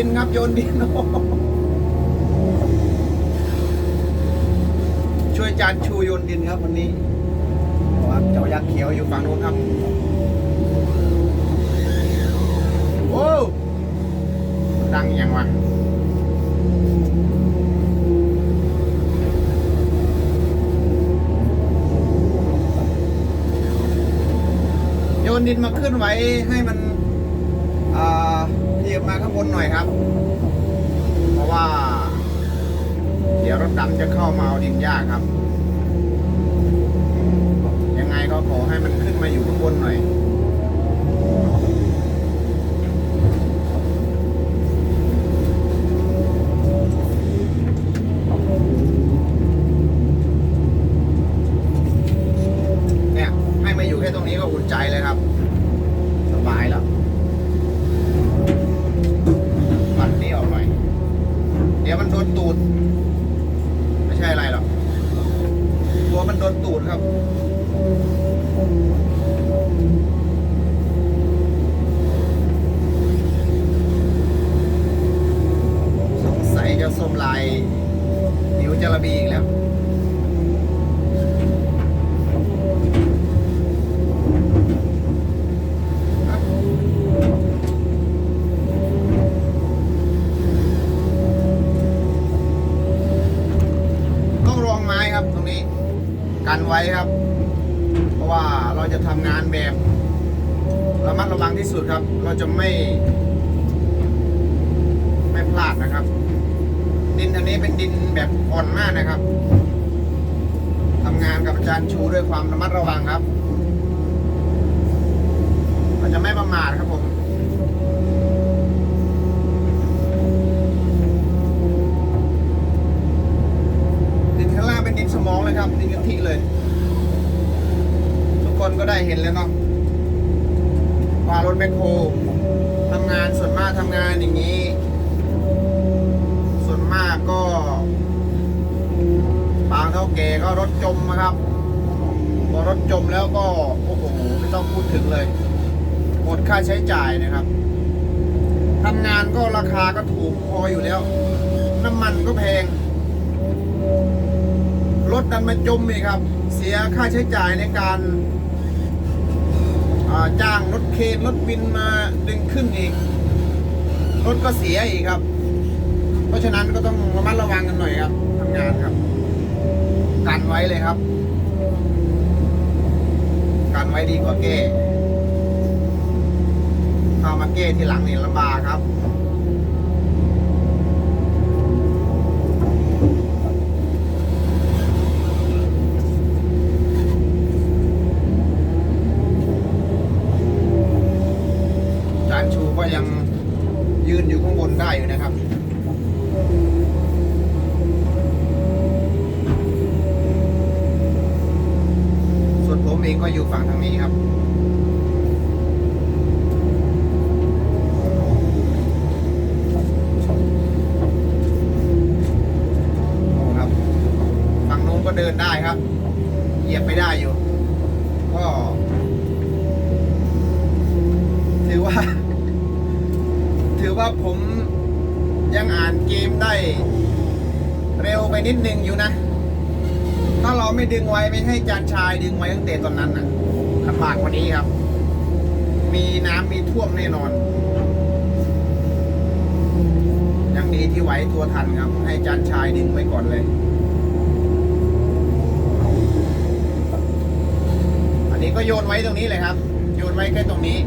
ดินครับโยนดิน ช่วยจานชูโยนดินครับวันนี้ครับเจ้ายักษ์เขียวอยู่ฝั่งโน้นครับโอ้ดังยังวะโยนดินมาขึ้นไว้ให้มัน ยียบมาข้างบนหน่อยครับ เพราะว่า เดี๋ยวรถดำจะเข้ามาเอาดินยากครับ ยังไงก็ขอให้มันขึ้นมาอยู่ข้างบนหน่อยเนี่ยให้มาอยู่แค่ตรงนี้ก็อุ่นใจเลยครับ สบายแล้ว ดี๋ยวมันโดนตูด ไม่ใช่อะไรหรอกตัวมันโดนตูดครับสงสัยจะส้มลายนิ้วจระบีอีกแล้ว กันไว้ครับ เพราะว่าเราจะทำงานแบบระมัดระวังที่สุดครับ เราจะไม่ ไม่พลาดนะครับ ดินอันนี้เป็นดินแบบอ่อนมากนะครับทำงานกับอาจารย์ชูด้วยความระมัดระวังครับ เราจะไม่ประมาทครับผม เป็นดินสมองเลยครับดินกะทิเลย ทุกคนก็ได้เห็นแล้วเนาะว่ารถแมคโครทำงานส่วนมากทำงานอย่างนี้ ส่วนมากก็บางเท่าแก่ก็รถจมนะครับพอรถจมแล้วก็โอ้โหไม่ต้องพูดถึงเลยหมดค่าใช้จ่ายนะครับทำงานก็ราคาก็ถูกพออยู่แล้ว น้ำมันก็แพง รถดันมาจมอีกครับ เสียค่าใช้จ่ายในการาจ้างรถเคนรถบินมาดึงขึ้นอีก รถก็เสียอีกครับ เพราะฉะนั้นก็ต้องระมัดระวังกันหน่อยครับทำงานครับ กันไว้เลยครับ กันไว้ดีกว่าแก้เข้ามาแก้ทีหลังนี่ลำบากครับ ชูก็ยังยืนอยู่ข้างบนได้อยู่นะครับส่วนผมเองก็อยู่ฝั่งทางนี้ครับครับฝั่งนู้นก็เดินได้ครับ เหยียบไม่ได้อยู่ ก็ ถือว่า ว่าผมยังอ่านเกมได้ เร็วไปนิดนึงอยู่นะ ถ้าเราไม่ดึงไว้ไม่ให้จานชายดึงไว้ตั้งแต่ตอนนั้นน่ะลำบากกว่านี้ครับ มีน้ำมีท่วมแน่นอนยังดีที่ไหวตัวทันครับ ให้จานชายดึงไว้ก่อนเลย อันนี้ก็โยนไว้ตรงนี้เลยครับ โยนไว้แค่ตรงนี้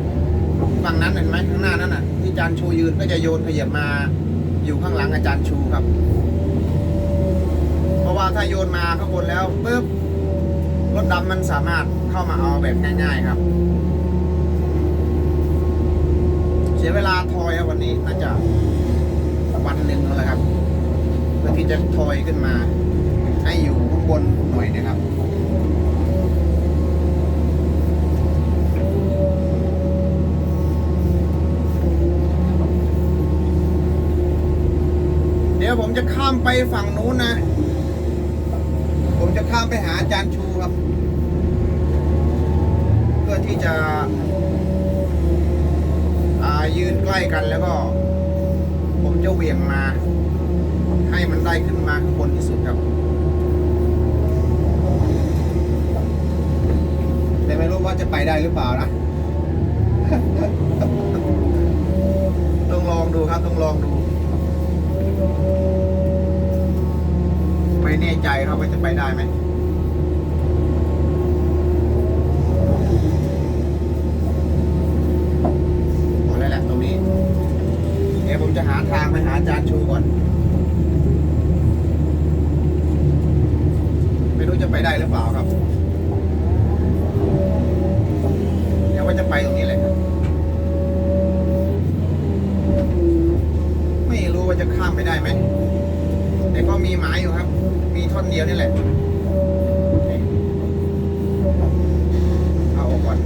ฝั่งนั้นเห็นไหมข้างหน้านั้นน่ะที่อาจารย์ชูยืนก็จะโยนขยับมาอยู่ข้างหลังอาจารย์ชูครับ เพราะว่าถ้าโยนมาข้างบนแล้วปุ๊บรถดำมันสามารถเข้ามาเอาแบบง่าย ๆครับ เสียเวลาทอยครับวันนี้น่าจะวันหนึ่งแล้วแหละครับเพื่อที่จะทอยขึ้นมา ให้อยู่ข้างบนหน่อยนะครับ ยวผมจะข้ามไปฝั่งนู้นนะ ผมจะข้ามไปหาอาจารย์ชูครับ เพื่อที่จะยืนใกล้กันแล้วก็ ผมจะเหวี่ยงมา ให้มันได้ขึ้นมาข้างบนที่สุดครับ แต่ไม่รู้ว่าจะไปได้หรือเปล่านะต้องลองดูครับต้องลองดู ไม่แน่ใจครับว่าจะไปได้ไหมพอแล้วแหละตรงนี้เดี๋ยวผมจะหาทางไปหาอาจารย์ชูก่อน ไม่รู้จะไปได้หรือเปล่าครับเดี๋ยวว่าจะไปตรงนี้เลยครับ ไม่รู้ว่าจะข้ามไปได้ไหมแต่ก็มีหมายอยู่ครับ มีท่อนเดียวนี่แหละเอาออกก่อน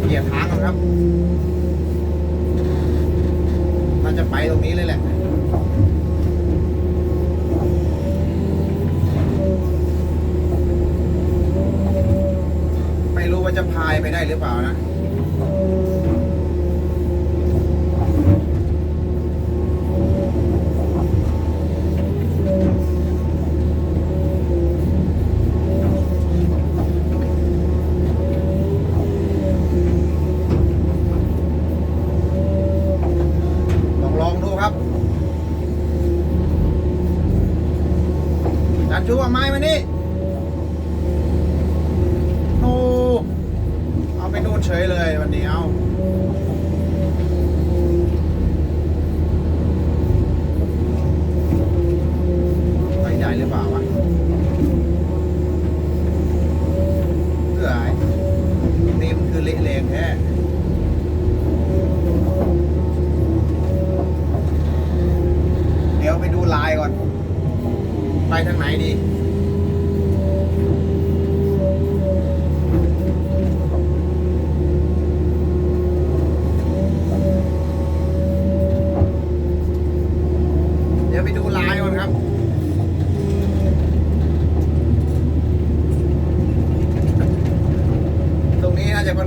เกียร์ทางก่อนครับมันจะไปตรงนี้เลยแหละไม่รู้ว่าจะพายไปได้หรือเปล่านะ เฉยเลยวันนี้เอาไปได้หรือเปล่าวะเพื่อไอ้นี่มันคือเละเลงแท้เดี๋ยวไปดูลายก่อน ไปทางไหนดี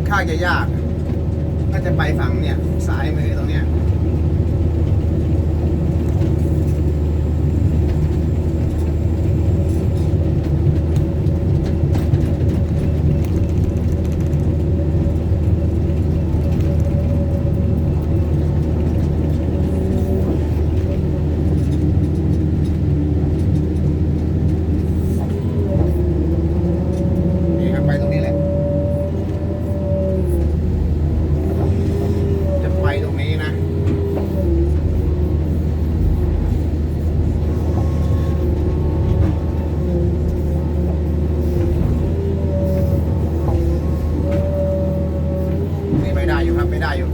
อนข้างจะยากน่าจะไปฝั่งเนี่ยซ้ายมือตรงเนี้ย ได้อยู่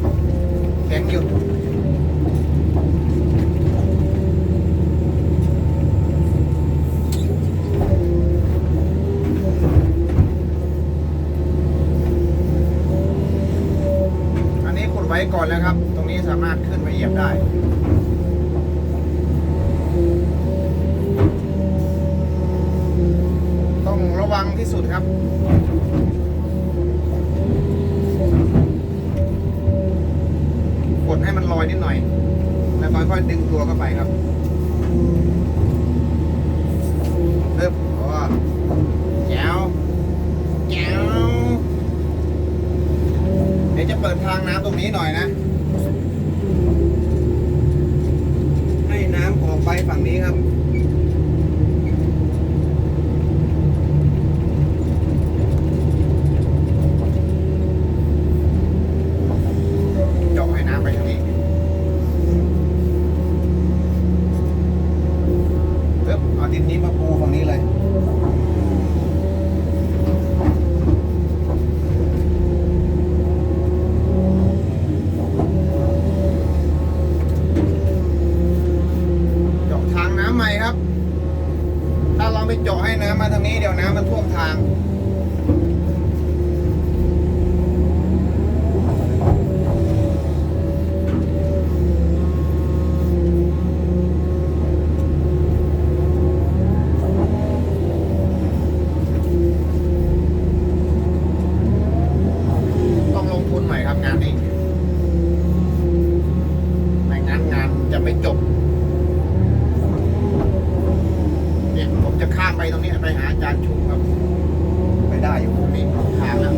แข็งอยู่อันนี้ขุดไว้ก่อนแล้วครับ ตรงนี้สามารถขึ้นไปเหยียบได้ต้องระวังที่สุดครับ กดให้มันลอยนิดหน่อย แล้วค่อยๆ ดึงตัวเข้าไปครับเอิบโอ้แจ๋วแจ๋วเดี๋ยวจะเปิดทางน้ำตรงนี้หน่อยนะ ให้น้ำออกไปฝั่งนี้ครับ เจาะให้น้ำไปทางนี้ เอ๊ามไปตรงนี้ไปหาอาจารย์ชูครับ ไปได้อยู่ตรงนี้ของทางแล้ว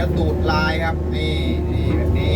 ตี๋ยวตูดลายครับ นี่นี่แบบนี้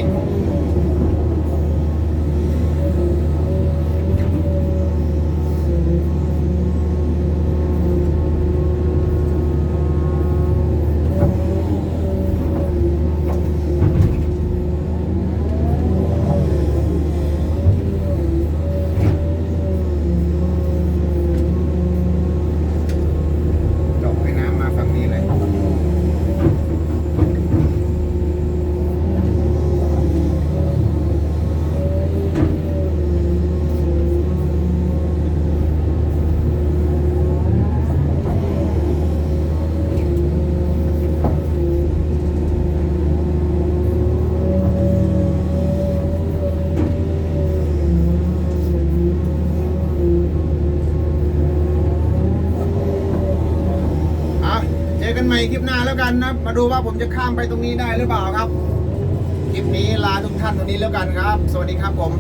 คลิปหน้าแล้วกันนะ มาดูว่าผมจะข้ามไปตรงนี้ได้หรือเปล่าครับ คลิปนี้ลาทุกท่านตรงนี้แล้วกันครับ สวัสดีครับผม